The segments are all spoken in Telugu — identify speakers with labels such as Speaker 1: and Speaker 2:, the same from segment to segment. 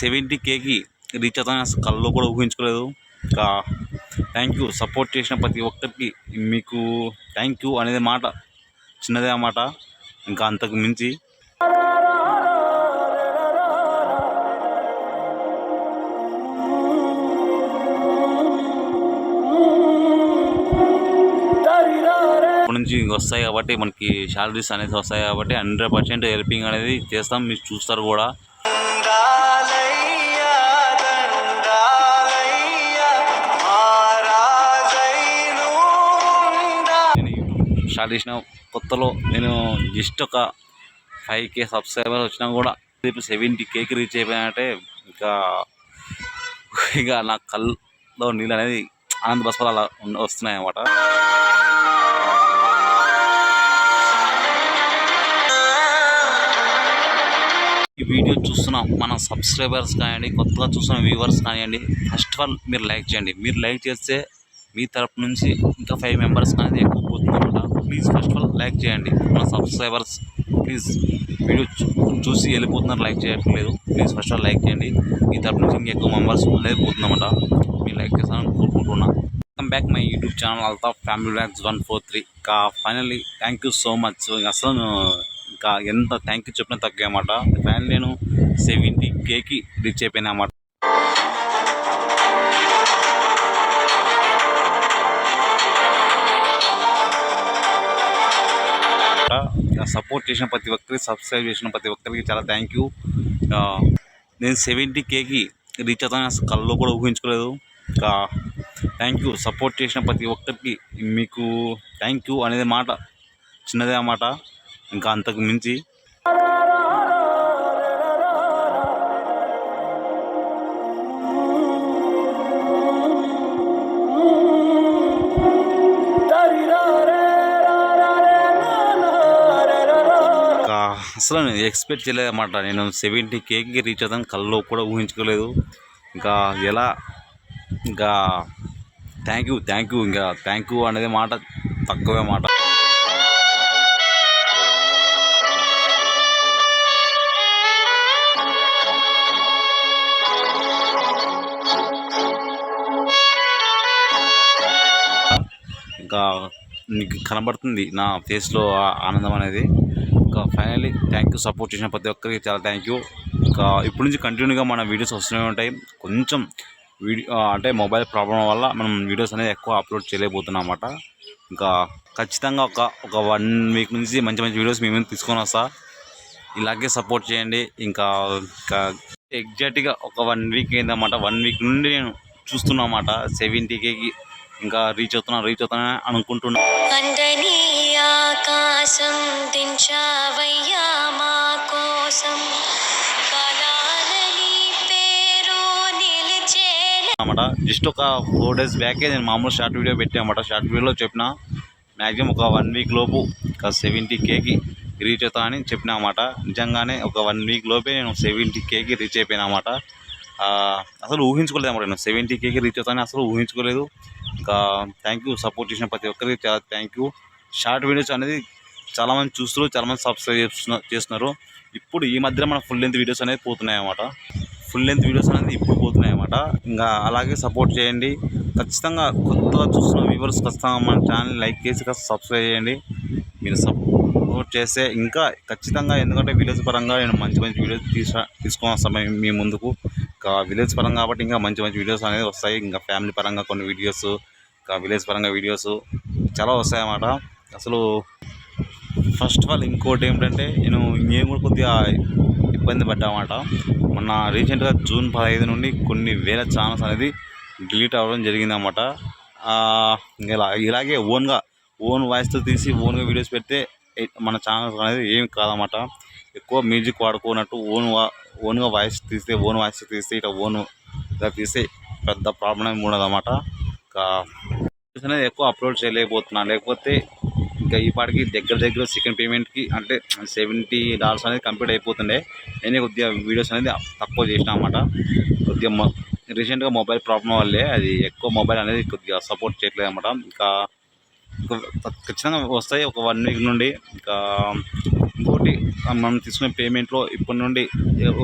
Speaker 1: సెవెంటీ కేకి రీచ్ అవుతామని కళ్ళలో కూడా ఊహించుకోలేదు. ఇంకా థ్యాంక్ యూ సపోర్ట్ చేసిన ప్రతి ఒక్కరికి మీకు థ్యాంక్ యూ అనేది మాట చిన్నదే అన్నమాట ఇంకా అంతకు మించి నుంచి వస్తాయి కాబట్టి మనకి శాలరీస్ అనేది వస్తాయి కాబట్టి హండ్రెడ్ పర్సెంట్ హెల్పింగ్ అనేది చేస్తాం. మీరు చూస్తారు కూడా. స్టార్ట్ చేసిన కొత్తలో నేను జస్ట్ ఒక ఫైవ్ కే సబ్స్క్రైబర్స్ వచ్చినా కూడా ఇప్పుడు సెవెంటీ కేకి రీచ్ అయిపోయినట్టే ఇంకా ఇక నా కళ్ళలో నీళ్ళు అనేది ఆనంద బస్పాలు అలా వస్తున్నాయి అన్నమాట. ఈ వీడియో చూస్తున్న మన సబ్స్క్రైబర్స్ కానివ్వండి కొత్తగా చూస్తున్న వ్యూవర్స్ కానివ్వండి ఫస్ట్ ఆఫ్ ఆల్ మీరు లైక్ చేయండి. మీరు లైక్ చేస్తే మీ తరపు నుంచి ఇంకా ఫైవ్ మెంబర్స్ అనేది ఎక్కువ పోతుందన్నమాట please first of all like చేయండి. మన సబ్స్క్రైబర్స్ ప్లీజ్ వీడియో చూసి వెళ్ళిపోతున్నారు లైక్ చేయట్లేదు. Please first of all like చేయండి. మీ తరపు నుంచి ఇంకా ఎక్కువ మెంబర్స్ అనేది పోతుందన్నమాట మీరు లైక్ చేస్తానని కోరుకుంటున్నా. Welcome back my YouTube channel Altaf family bags one four three ఇంకా finally thank you so much అసలు ఇంకా ఎంత థ్యాంక్ యూ చెప్పినా తక్కువ అన్నమాట ఫైనల్ నేను సెవెంటీ కేకి రీచ్ అయిపోయినా అన్నమాట. సపోర్ట్ చేసిన ప్రతి ఒక్కరికి సబ్స్క్రైబ్ చేసిన ప్రతి ఒక్కరికి చాలా థ్యాంక్ యూ నేను సెవెంటీ కేకి రీచ్ అవుతాను అసలు కూడా ఊహించుకోలేదు. ఇంకా థ్యాంక్ యూ సపోర్ట్ చేసిన ప్రతి ఒక్కరికి మీకు థ్యాంక్ యూ అనేది మాట చిన్నదే అన్నమాట ఇంకా అంతకు మించి అసలు నేను ఎక్స్పెక్ట్ చేయలేదన్నమాట నేను సెవెంటీ కేకి రీచ్ అవుతాను. కల్లో కూడా ఊహించుకోలేదు. ఇంకా ఎలా? ఇంకా థ్యాంక్ యూ థ్యాంక్ యూ ఇంకా థ్యాంక్ యూ అనేది మాట తక్కువే మాట. ఇంకా నీకు కనబడుతుంది నా ఫేస్లో ఆనందం అనేది. ఇంకా ఫైనల్లీ థ్యాంక్ యూ సపోర్ట్ చేసిన ప్రతి ఒక్కరికి చాలా థ్యాంక్ యూ ఇంకా ఇప్పటి నుంచి కంటిన్యూగా మన వీడియోస్ వస్తూనే ఉంటాయి. కొంచెం వీడియో అంటే మొబైల్ ప్రాబ్లం వల్ల మనం వీడియోస్ అనేది ఎక్కువ అప్లోడ్ చేయలేకపోతున్నాం అన్నమాట. ఇంకా ఖచ్చితంగా ఒక ఒక వన్ వీక్ నుంచి మంచి మంచి వీడియోస్ మేము తీసుకొని వస్తా. ఇలాగే సపోర్ట్ చేయండి. ఇంకా ఇంకా ఎగ్జాక్ట్గా ఒక వన్ వీక్ అయిందన్నమాట. వన్ వీక్ నుండి నేను చూస్తున్నా అన్నమాట. సెవెంటీకేకి ఇంకా రీచ్ అవుతున్నా రీచ్ అవుతున్నా అనుకుంటున్నా.
Speaker 2: అందని ఆకాశం దించావయ్యా మా కోసం. కళాలని పేరు నిలిచేల.
Speaker 1: అన్నమాట జస్ట్ ఒక ఫోర్ డేస్ బ్యాకే నేను మామూలు షార్ట్ వీడియో పెట్టాను అన్నమాట. షార్ట్ వీడియోలో చెప్పిన మ్యాక్సిమం ఒక వన్ వీక్ లోపు ఒక సెవెంటీ కేకి రీచ్ అవుతా అని చెప్పిన అన్నమాట. నిజంగానే ఒక వన్ వీక్ లోపే నేను సెవెంటీ కేకి రీచ్ అయిపోయినా అన్నమాట. ఆ, అసలు ఊహించుకోలేదు అన్నమాట నేను. సెవెంటీ కేకి రీచ్ అవుతానని అసలు ఊహించుకోలేదు. ఇంకా థ్యాంక్ యూ సపోర్ట్ చేసిన ప్రతి ఒక్కరికి చాలా థ్యాంక్ యూ షార్ట్ వీడియోస్ అనేది చాలామంది చూస్తున్నారు చాలామంది సబ్స్క్రైబ్ చేస్తున్నారు చేస్తున్నారు. ఇప్పుడు ఈ మధ్య మన ఫుల్ లెంత్ వీడియోస్ అనేది పోతున్నాయి అన్నమాట. ఫుల్ లెంత్ వీడియోస్ అనేది ఇప్పుడు పోతున్నాయి అన్నమాట. ఇంకా అలాగే సపోర్ట్ చేయండి. ఖచ్చితంగా కొత్తగా చూస్తున్న వ్యూవర్స్ ఖచ్చితంగా మన ఛానల్ లైక్ చేసి కాస్త సబ్స్క్రైబ్ చేయండి. మీరు సపోర్ట్ చేస్తే ఇంకా ఖచ్చితంగా ఎందుకంటే వీడియోస్ పరంగా నేను మంచి మంచి వీడియోస్ తీసా తీసుకొని వస్తాను మీ ముందుకు. ఇంకా విలేజ్ పరంగా కాబట్టి ఇంకా మంచి మంచి వీడియోస్ అనేది వస్తాయి. ఇంకా ఫ్యామిలీ పరంగా కొన్ని వీడియోస్ ఇంకా విలేజ్ పరంగా వీడియోస్ చాలా వస్తాయి అన్నమాట అసలు ఫస్ట్ ఆఫ్ ఆల్ ఇంకోటి ఏంటంటే నేను ఇంకేం కూడా కొద్దిగా ఇబ్బంది పడ్డామాట మొన్న రీసెంట్గా జూన్ పదహైదు నుండి కొన్ని వేల ఛానల్స్ అనేది డిలీట్ అవ్వడం జరిగిందన్నమాట. ఆ, ఇలా ఇలాగే ఓన్గా ఓన్ వాయిస్తో తీసి ఓన్గా వీడియోస్ పెడితే మన ఛానల్స్ అనేది ఏం కాదన్నమాట. ఎక్కువ మ్యూజిక్ వాడుకోనట్టు ఓన్ వా ఓన్గా వాయిస్ తీస్తే ఓన్ వాయిస్ తీస్తే ఇట్లా ఓన్ తీస్తే పెద్ద ప్రాబ్లం ఏమి ఉండదన్నమాట. ఇంకా వీడియోస్ అనేది ఎక్కువ అప్లోడ్ చేయలేకపోతున్నా. లేకపోతే ఇంకా ఈ పాటికి దగ్గర దగ్గర సెకండ్ పేమెంట్కి అంటే సెవెంటీ డాలర్స్ అనేది కంప్లీట్ అయిపోతుండే. నేనే కొద్దిగా వీడియోస్ అనేది తక్కువ చేసిన అనమాట కొద్దిగా రీసెంట్గా మొబైల్ ప్రాబ్లం వల్లే అది ఎక్కువ మొబైల్ అనేది కొద్దిగా సపోర్ట్ చేయట్లేదు అనమాట ఇంకా ఖచ్చితంగా వస్తాయి. ఒక వన్ వీక్ నుండి ఇంకా ఇంకోటి మనం తీసుకునే పేమెంట్లో ఇప్పటి నుండి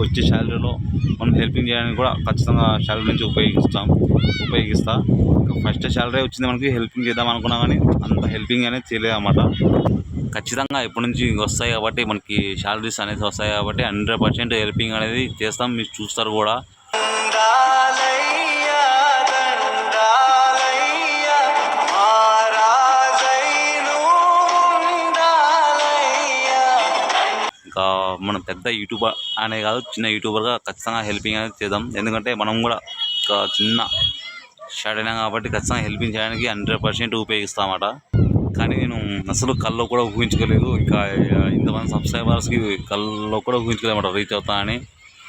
Speaker 1: వచ్చే శాలరీలో మనం హెల్పింగ్ చేయడానికి కూడా ఖచ్చితంగా శాలరీ నుంచి ఉపయోగిస్తాం. ఉపయోగిస్తా. ఫస్ట్ శాలరీ వచ్చింది మనకి హెల్పింగ్ చేద్దాం అనుకున్నా కానీ అంత హెల్పింగ్ అనేది చేయలేదు అన్నమాట. ఖచ్చితంగా ఇప్పటి నుంచి వస్తాయి కాబట్టి మనకి శాలరీస్ అనేది వస్తాయి కాబట్టి హండ్రెడ్ పర్సెంట్ హెల్పింగ్ అనేది చేస్తాం. మీరు చూస్తారు కూడా. మనం పెద్ద యూట్యూబర్ అనే కాదు చిన్న యూట్యూబర్గా ఖచ్చితంగా హెల్పింగ్ అనేది చేద్దాం. ఎందుకంటే మనం కూడా ఒక చిన్న స్టార్ట్ అయినా కాబట్టి ఖచ్చితంగా హెల్పింగ్ చేయడానికి హండ్రెడ్ పర్సెంట్ ఉపయోగిస్తామట. కానీ నేను అసలు కల్లో కూడా ఊహించుకోలేదు. ఇంకా ఇంతమంది సబ్స్క్రైబర్స్కి కల్లో కూడా ఊహించుకోలేమాట. రీచ్ అవుతానని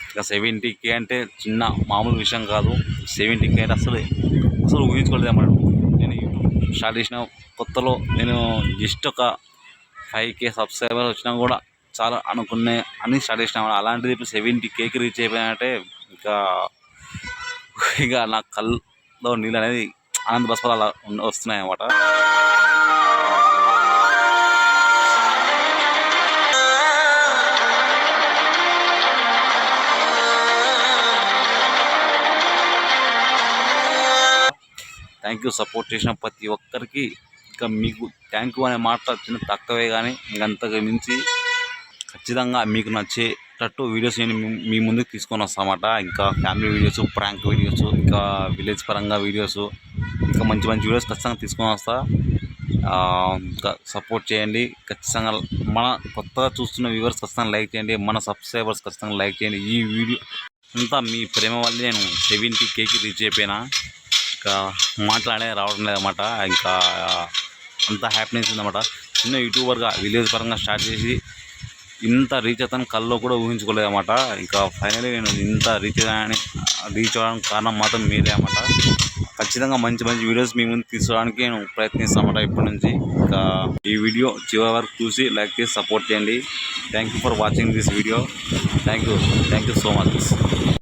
Speaker 1: ఇంకా సెవెంటీ కే అంటే చిన్న మామూలు విషయం కాదు. సెవెంటీ కే అంటే అసలు అసలు ఊహించుకోలేదు అన్నమాట నేను యూట్యూబ్ స్టార్ట్ చేసిన కొత్తలో నేను జస్ట్ ఒక ఫైవ్ కే సబ్స్క్రైబర్ వచ్చినా కూడా చాలా అనుకునే అని స్టార్ట్ చేసినా అలాంటిది ఇప్పుడు సెవెంటీ కేకి రీచ్ అయిపోయినట్టే ఇంకా ఇక నా కళ్ళలో నీళ్ళు అనేది ఆనంద బస్పాలు అలా వస్తున్నాయి అన్నమాట థ్యాంక్ యూ సపోర్ట్ చేసిన ప్రతి ఒక్కరికి. ఇంకా మీకు థ్యాంక్ యూ అనే మాట చిన్న తక్కువే కానీ ఇంకంతకు మించి ఖచ్చితంగా మీకు నచ్చేటట్టు వీడియోస్ నేను మీ- ముందుకు తీసుకొని వస్తామట ఇంకా ఫ్యామిలీ వీడియోస్ ప్రాంక్ వీడియోస్ ఇంకా విలేజ్ పరంగా వీడియోస్ ఇంకా మంచి మంచి వీడియోస్ ఖచ్చితంగా తీసుకొని వస్తా. ఇంకా సపోర్ట్ చేయండి. ఖచ్చితంగా మన కొత్తగా చూస్తున్న వ్యూవర్స్ ఖచ్చితంగా లైక్ చేయండి. మన సబ్స్క్రైబర్స్ ఖచ్చితంగా లైక్ చేయండి. ఈ వీడియో అంతా మీ ప్రేమ వల్లే నేను సెవెంటీ కేకి రీచ్ అయిపోయినా. ఇంకా మాట్లాడే రావడం లేదన్నమాట. ఇంకా అంత హ్యాపీనెస్ ఉందన్నమాట. చిన్న యూట్యూబర్గా విలేజ్ పరంగా స్టార్ట్ చేసి ఇంత రీచ్ అవుతాను కల్లో కూడా ఊహించుకోలేదు అనమాట ఇంకా ఫైనలీ నేను ఇంత రీచ్ అని రీచ్ అవ్వడానికి కారణం మాత్రం మీరే అన్నమాట. ఖచ్చితంగా మంచి మంచి వీడియోస్ మీ ముందు తీసుకోవడానికి నేను ప్రయత్నిస్తామన్నమాట ఇప్పటి నుంచి. ఇంకా ఈ వీడియో చివరి వరకు చూసి లైక్ చేసి సపోర్ట్ చేయండి. Thank you for watching this video thank you thank you so much